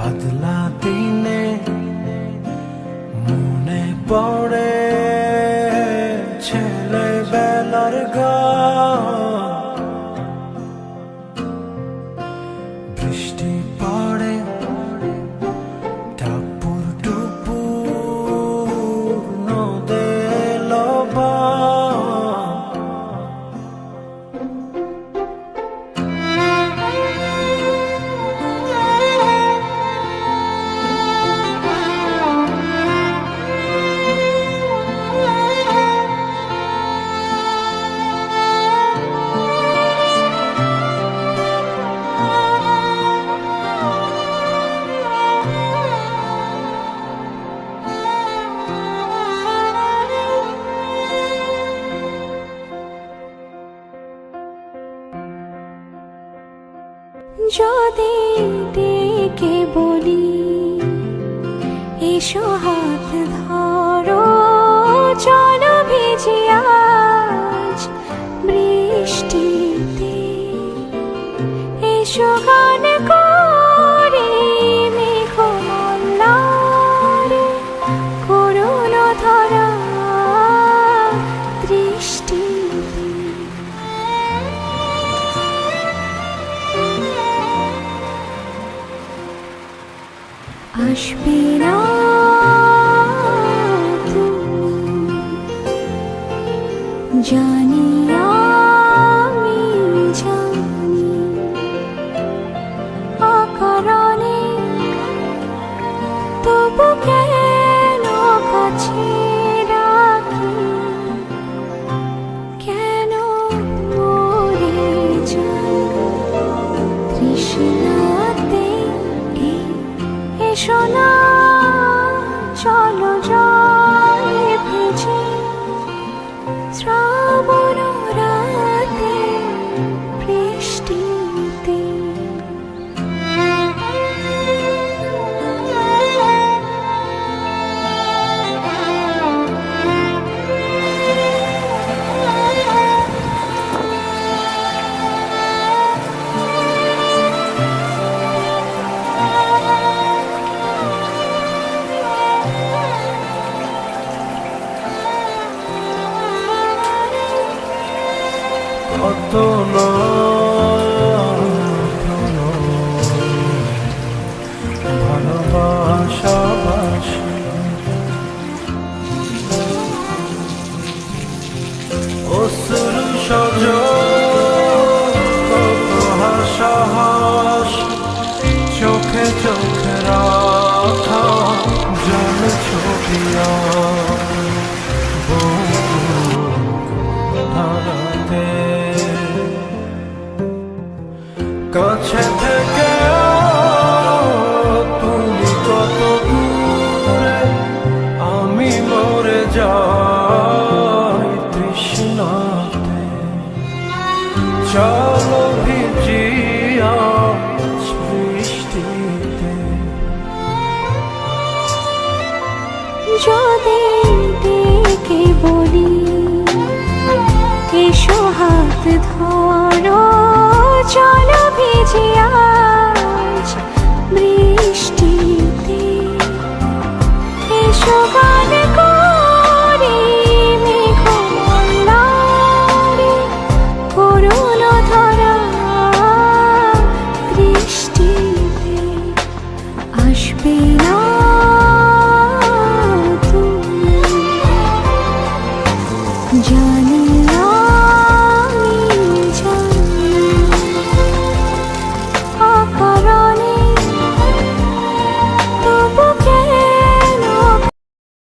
बदला दीने मुने पौड़े যদি ডেকে বলি এসো হাত ধরো চলো ভিজি আজ বৃষ্টিতে। এসো গান আসবে না তুমি। কত না কাছে থেকে তুমি কত দূরে আমি মরে যাই চলো so